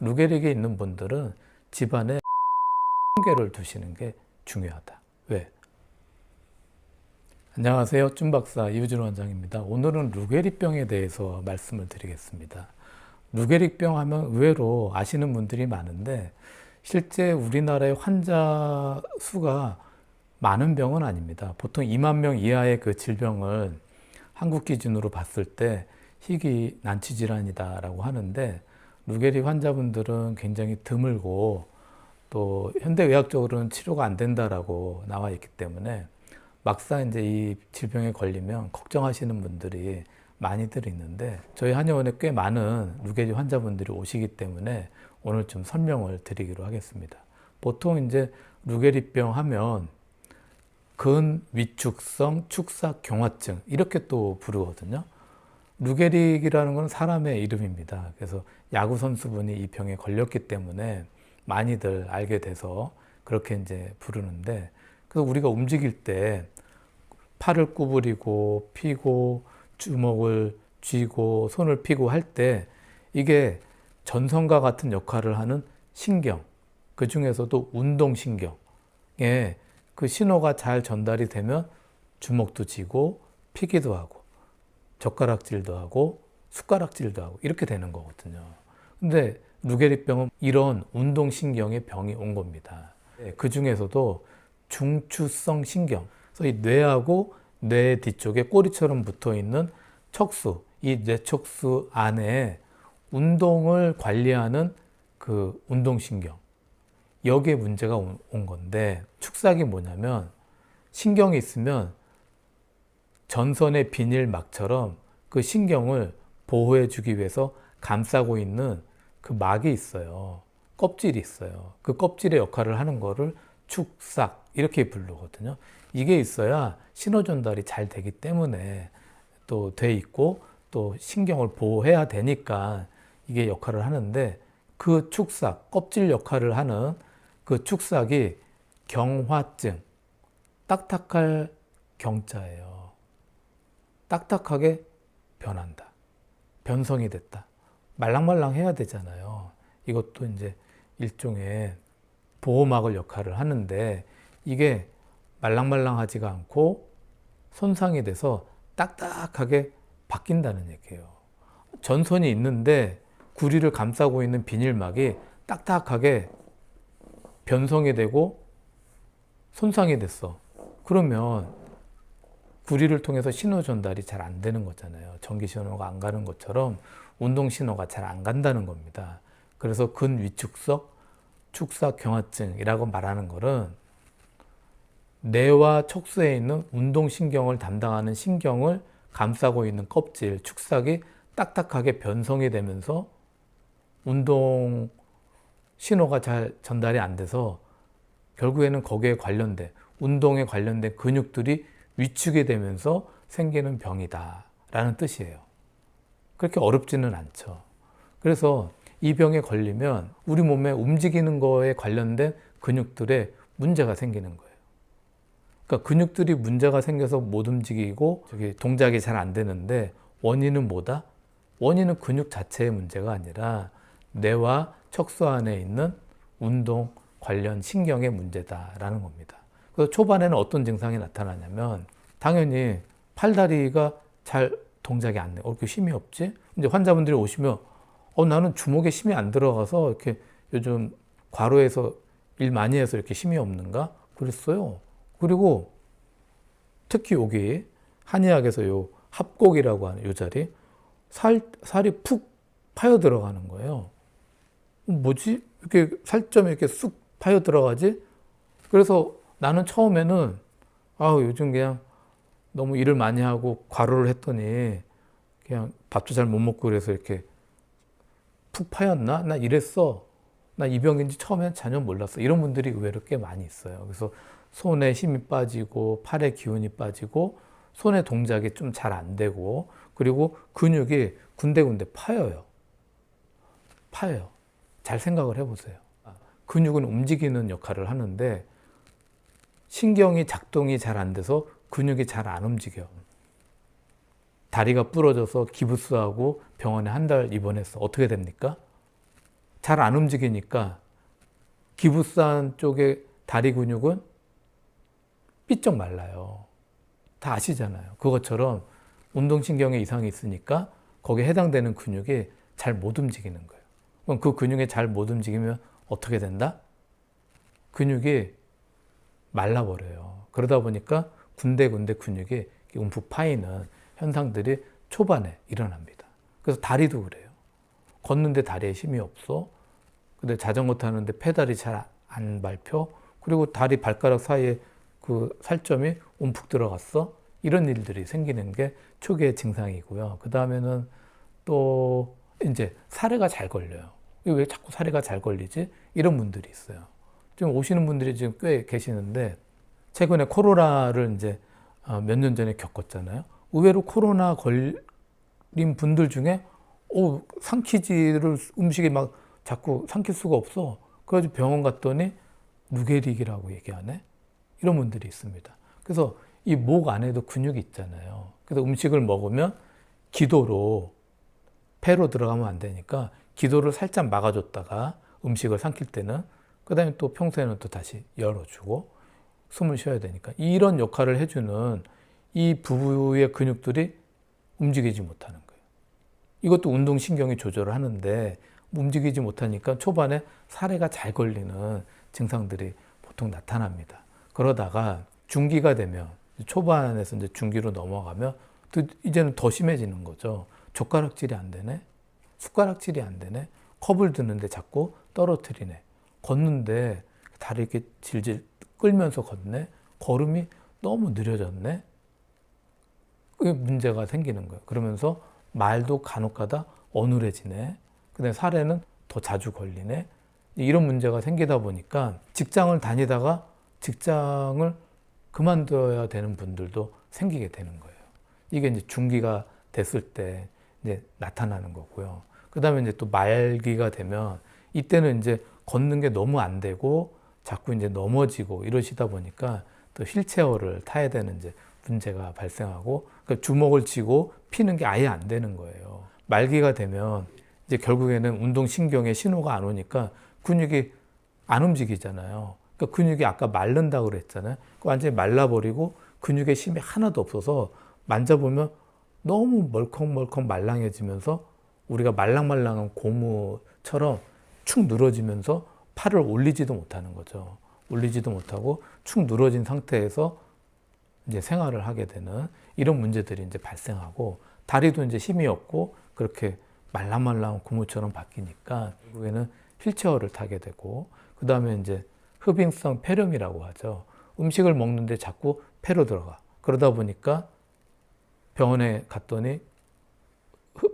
루게릭이 있는 분들은 집안에 개를 두시는 게 중요하다. 왜? 안녕하세요. 쭌박사 이우진 원장입니다. 오늘은 루게릭병에 대해서 말씀을 드리겠습니다. 루게릭병 하면 의외로 아시는 분들이 많은데 실제 우리나라의 환자 수가 많은 병은 아닙니다. 보통 2만 명 이하의 그 질병을 한국 기준으로 봤을 때 희귀 난치 질환이다라고 하는데 루게릭 환자분들은 굉장히 드물고 또 현대의학적으로는 치료가 안 된다라고 나와 있기 때문에 막상 이제 이 질병에 걸리면 걱정하시는 분들이 많이들 있는데 저희 한의원에 꽤 많은 루게릭 환자분들이 오시기 때문에 오늘 좀 설명을 드리기로 하겠습니다. 보통 이제 루게릭병 하면 근위축성 축삭 경화증 이렇게 또 부르거든요. 루게릭이라는 건 사람의 이름입니다. 그래서 야구 선수분이 이 병에 걸렸기 때문에 많이들 알게 돼서 그렇게 이제 부르는데 그래서 우리가 움직일 때 팔을 구부리고 피고 주먹을 쥐고 손을 피고 할 때 이게 전선과 같은 역할을 하는 신경 그 중에서도 운동신경에 그 신호가 잘 전달이 되면 주먹도 쥐고 피기도 하고 젓가락질도 하고 숟가락질도 하고 이렇게 되는 거거든요. 근데 루게릭병은 이런 운동신경의 병이 온 겁니다. 그 중에서도 중추성 신경, 그래서 이 뇌하고 뇌 뒤쪽에 꼬리처럼 붙어 있는 척수, 이 뇌척수 안에 운동을 관리하는 그 운동신경, 여기에 문제가 온 건데 축삭이 뭐냐면 신경이 있으면 전선의 비닐막처럼 그 신경을 보호해 주기 위해서 감싸고 있는 그 막이 있어요. 껍질이 있어요. 그 껍질의 역할을 하는 거를 축삭 이렇게 부르거든요. 이게 있어야 신호 전달이 잘 되기 때문에 또 돼 있고 또 신경을 보호해야 되니까 이게 역할을 하는데 그 축삭 껍질 역할을 하는 그 축삭이 경화증 딱딱할 경자예요. 딱딱하게 변한다. 변성이 됐다. 말랑말랑 해야 되잖아요. 이것도 이제 일종의 보호막을 역할을 하는데 이게 말랑말랑하지가 않고 손상이 돼서 딱딱하게 바뀐다는 얘기예요. 전선이 있는데 구리를 감싸고 있는 비닐막이 딱딱하게 변성이 되고 손상이 됐어. 그러면 구리를 통해서 신호 전달이 잘 안 되는 거잖아요. 전기 신호가 안 가는 것처럼 운동 신호가 잘 안 간다는 겁니다. 그래서 근위축석 축삭 경화증이라고 말하는 것은 뇌와 척수에 있는 운동 신경을 담당하는 신경을 감싸고 있는 껍질 축삭이 딱딱하게 변성이 되면서 운동 신호가 잘 전달이 안 돼서 결국에는 거기에 관련된 운동에 관련된 근육들이 위축이 되면서 생기는 병이다 라는 뜻이에요. 그렇게 어렵지는 않죠. 그래서 이 병에 걸리면 우리 몸에 움직이는 거에 관련된 근육들에 문제가 생기는 거예요. 그러니까 근육들이 문제가 생겨서 못 움직이고 저기 동작이 잘 안 되는데 원인은 뭐다? 원인은 근육 자체의 문제가 아니라 뇌와 척수 안에 있는 운동 관련 신경의 문제다라는 겁니다. 그래서 초반에는 어떤 증상이 나타나냐면 당연히 팔다리가 잘 동작이 안 돼. 어, 이렇게 힘이 없지? 이제 환자분들이 오시면 어, 나는 주먹에 힘이 안 들어가서 이렇게 요즘 과로해서 일 많이 해서 이렇게 힘이 없는가? 그랬어요. 그리고 특히 여기 한의학에서 요 합곡이라고 하는 요 자리 살, 살이 푹 파여 들어가는 거예요. 뭐지? 이렇게 살점이 이렇게 쑥 파여 들어가지? 그래서 나는 처음에는 아 요즘 그냥 너무 일을 많이 하고 과로를 했더니 그냥 밥도 잘 못 먹고 그래서 이렇게 푹 파였나? 나 이랬어. 나 이 병인지 처음엔 전혀 몰랐어. 이런 분들이 의외로 꽤 많이 있어요. 그래서 손에 힘이 빠지고 팔에 기운이 빠지고 손의 동작이 좀 잘 안 되고 그리고 근육이 군데군데 파여요. 파여요. 잘 생각을 해보세요. 근육은 움직이는 역할을 하는데 신경이 작동이 잘 안 돼서 근육이 잘 안 움직여. 다리가 부러져서 기부스하고 병원에 한 달 입원했어. 어떻게 됩니까? 잘 안 움직이니까 기부산 쪽의 다리 근육은 삐쩍 말라요. 다 아시잖아요. 그것처럼 운동신경에 이상이 있으니까 거기에 해당되는 근육이 잘 못 움직이는 거예요. 그럼 그 근육이 잘 못 움직이면 어떻게 된다? 근육이 말라버려요. 그러다 보니까 군데군데 근육이 움푹 파이는 현상들이 초반에 일어납니다. 그래서 다리도 그래요. 걷는데 다리에 힘이 없어. 근데 자전거 타는데 페달이 잘 안 밟혀. 그리고 다리 발가락 사이에 그 살점이 움푹 들어갔어. 이런 일들이 생기는 게 초기의 증상이고요. 그 다음에는 또 이제 사례가 잘 걸려요. 왜 자꾸 사례가 잘 걸리지? 이런 분들이 있어요. 지금 오시는 분들이 지금 꽤 계시는데 최근에 코로나를 이제 어, 몇년 전에 겪었잖아요. 의외로 코로나 걸린 분들 중에 오, 삼키지를 음식이 막 자꾸 삼킬 수가 없어. 그래가지고 병원 갔더니 루게릭이라고 얘기하네. 이런 분들이 있습니다. 그래서 이 목 안에도 근육이 있잖아요. 그래서 음식을 먹으면 기도로 폐로 들어가면 안 되니까 기도를 살짝 막아줬다가 음식을 삼킬 때는 그 다음에 또 평소에는 또 다시 열어주고 숨을 쉬어야 되니까 이런 역할을 해주는 이 부부의 근육들이 움직이지 못하는 거예요. 이것도 운동신경이 조절을 하는데 움직이지 못하니까 초반에 사례가 잘 걸리는 증상들이 보통 나타납니다. 그러다가 중기가 되면 초반에서 이제 중기로 넘어가면 또 이제는 더 심해지는 거죠. 젓가락질이 안 되네. 숟가락질이 안 되네. 컵을 드는데 자꾸 떨어뜨리네. 걷는데 다리 이렇게 질질 끌면서 걷네. 걸음이 너무 느려졌네. 그게 문제가 생기는 거예요. 그러면서 말도 간혹 가다 어눌해지네. 근데 사례는 더 자주 걸리네. 이런 문제가 생기다 보니까 직장을 다니다가 직장을 그만둬야 되는 분들도 생기게 되는 거예요. 이게 이제 중기가 됐을 때 이제 나타나는 거고요. 그 다음에 이제 또 말기가 되면 이때는 이제 걷는 게 너무 안 되고 자꾸 이제 넘어지고 이러시다 보니까 또 휠체어를 타야 되는 이제 문제가 발생하고 그러니까 주먹을 쥐고 피는 게 아예 안 되는 거예요. 말기가 되면 이제 결국에는 운동 신경에 신호가 안 오니까 근육이 안 움직이잖아요. 그러니까 근육이 아까 말른다고 그랬잖아요. 완전히 말라버리고 근육에 힘이 하나도 없어서 만져보면 너무 멀컹멀컹 말랑해지면서 우리가 말랑말랑한 고무처럼 축 늘어지면서 팔을 올리지도 못하는 거죠. 올리지도 못하고 축 늘어진 상태에서 이제 생활을 하게 되는 이런 문제들이 이제 발생하고 다리도 이제 힘이 없고 그렇게 말랑말랑한 고무처럼 바뀌니까 결국에는 휠체어를 타게 되고 그 다음에 이제 흡인성 폐렴이라고 하죠. 음식을 먹는데 자꾸 폐로 들어가. 그러다 보니까 병원에 갔더니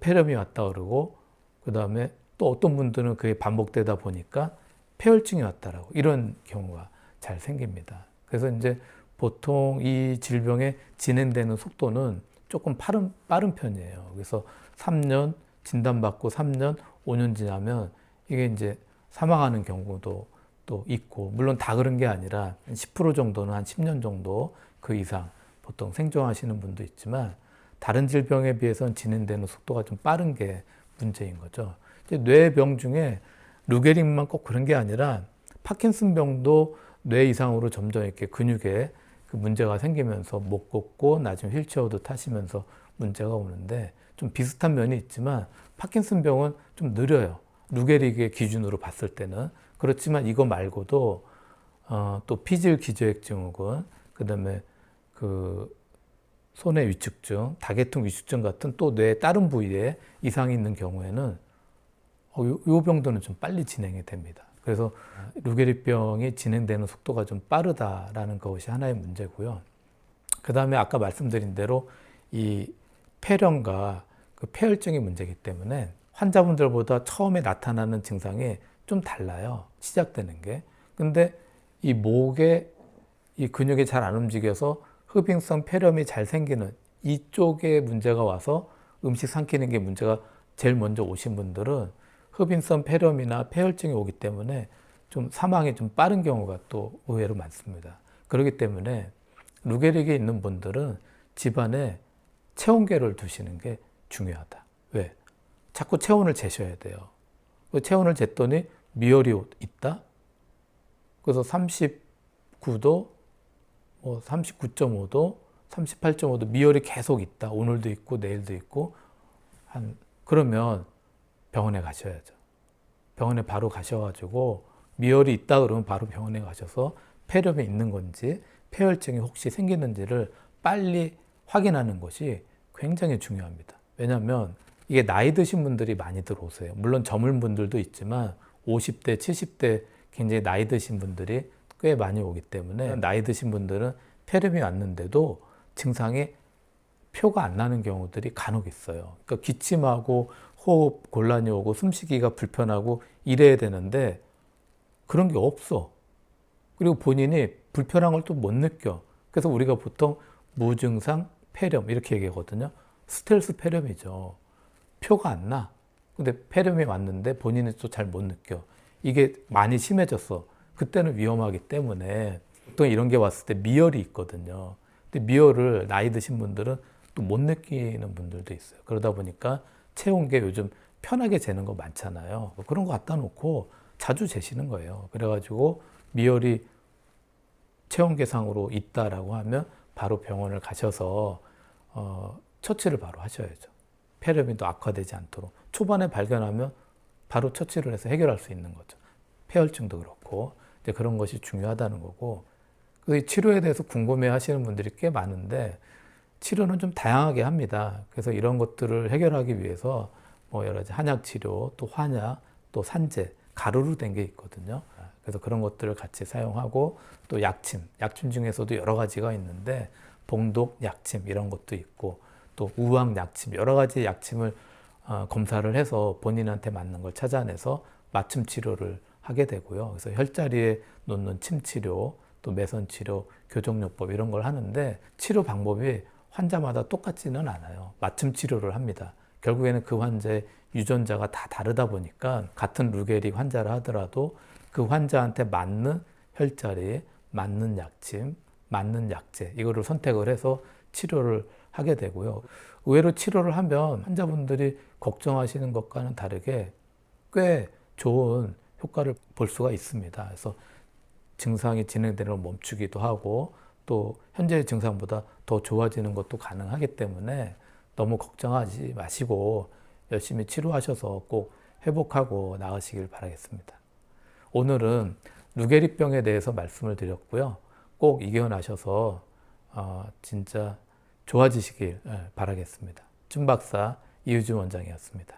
폐렴이 왔다 그러고 그 다음에 또 어떤 분들은 그게 반복되다 보니까 폐혈증이 왔다라고 이런 경우가 잘 생깁니다. 그래서 이제 보통 이 질병의 진행되는 속도는 조금 빠른, 빠른 편이에요. 그래서 3년 진단받고 3년, 5년 지나면 이게 이제 사망하는 경우도 또 있고, 물론 다 그런 게 아니라 10% 정도는 한 10년 정도 그 이상 보통 생존하시는 분도 있지만 다른 질병에 비해서는 진행되는 속도가 좀 빠른 게 문제인 거죠. 뇌병 중에 루게릭만 꼭 그런 게 아니라 파킨슨병도 뇌 이상으로 점점 이렇게 근육에 그 문제가 생기면서 못 걷고 나중에 휠체어도 타시면서 문제가 오는데 좀 비슷한 면이 있지만 파킨슨병은 좀 느려요. 루게릭의 기준으로 봤을 때는 그렇지만 이거 말고도 어, 또 피질 기저핵 증후군 그다음에 그 손의 위축증, 다계통 위축증 같은 또 뇌의 다른 부위에 이상이 있는 경우에는 어, 요, 요 병도는 좀 빨리 진행이 됩니다. 그래서 루게릭병이 진행되는 속도가 좀 빠르다라는 것이 하나의 문제고요. 그 다음에 아까 말씀드린 대로 이 폐렴과 그 폐혈증이 문제이기 때문에 환자분들보다 처음에 나타나는 증상이 좀 달라요. 시작되는 게. 근데 이 목에 이 근육이 잘 안 움직여서 흡인성 폐렴이 잘 생기는 이쪽에 문제가 와서 음식 삼키는 게 문제가 제일 먼저 오신 분들은 흡인성 폐렴이나 폐혈증이 오기 때문에 좀 사망이 좀 빠른 경우가 또 의외로 많습니다. 그렇기 때문에 루게릭이 있는 분들은 집안에 체온계를 두시는 게 중요하다. 왜? 자꾸 체온을 재셔야 돼요. 그 체온을 쟀더니 미열이 있다. 그래서 39도, 뭐 39.5도, 38.5도 미열이 계속 있다. 오늘도 있고 내일도 있고 한 그러면 병원에 가셔야죠. 병원에 바로 가셔가지고 미열이 있다 그러면 바로 병원에 가셔서 폐렴이 있는 건지 폐혈증이 혹시 생기는지를 빨리 확인하는 것이 굉장히 중요합니다. 왜냐하면 이게 나이 드신 분들이 많이 들어오세요. 물론 젊은 분들도 있지만 50대, 70대 굉장히 나이 드신 분들이 꽤 많이 오기 때문에 나이 드신 분들은 폐렴이 왔는데도 증상이 표가 안 나는 경우들이 간혹 있어요. 그러니까 기침하고 호흡 곤란이 오고 숨쉬기가 불편하고 이래야 되는데 그런 게 없어. 그리고 본인이 불편한 걸 또 못 느껴. 그래서 우리가 보통 무증상 폐렴 이렇게 얘기하거든요. 스텔스 폐렴이죠. 표가 안 나. 근데 폐렴이 왔는데 본인이 또 잘 못 느껴. 이게 많이 심해졌어. 그때는 위험하기 때문에 보통 이런 게 왔을 때 미열이 있거든요. 근데 미열을 나이 드신 분들은 또 못 느끼는 분들도 있어요. 그러다 보니까 체온계 요즘 편하게 재는 거 많잖아요. 그런 거 갖다 놓고 자주 재시는 거예요. 그래가지고 미열이 체온 계상으로 있다라고 하면 바로 병원을 가셔서 어, 처치를 바로 하셔야죠. 폐렴이 또 악화되지 않도록 초반에 발견하면 바로 처치를 해서 해결할 수 있는 거죠. 폐혈증도 그렇고 이제 그런 것이 중요하다는 거고 그 치료에 대해서 궁금해하시는 분들이 꽤 많은데 치료는 좀 다양하게 합니다. 그래서 이런 것들을 해결하기 위해서 뭐 여러 가지 한약 치료, 또 환약, 또 산재, 가루로 된 게 있거든요. 그래서 그런 것들을 같이 사용하고 또 약침, 약침 중에서도 여러 가지가 있는데 봉독 약침 이런 것도 있고 또 우황 약침 여러 가지 약침을 어, 검사를 해서 본인한테 맞는 걸 찾아내서 맞춤 치료를 하게 되고요. 그래서 혈자리에 놓는 침 치료, 또 매선 치료, 교정요법 이런 걸 하는데 치료 방법이 환자마다 똑같지는 않아요. 맞춤 치료를 합니다. 결국에는 그 환자의 유전자가 다 다르다 보니까 같은 루게릭 환자를 하더라도 그 환자한테 맞는 혈자리, 맞는 약침, 맞는 약제 이거를 선택을 해서 치료를 하게 되고요. 의외로 치료를 하면 환자분들이 걱정하시는 것과는 다르게 꽤 좋은 효과를 볼 수가 있습니다. 그래서 증상이 진행되는 걸 멈추기도 하고 또 현재의 증상보다 더 좋아지는 것도 가능하기 때문에 너무 걱정하지 마시고 열심히 치료하셔서 꼭 회복하고 나으시길 바라겠습니다. 오늘은 루게리병에 대해서 말씀을 드렸고요. 꼭 이겨나셔서 어, 진짜 좋아지시길 예, 바라겠습니다. 준 박사 이유준 원장이었습니다.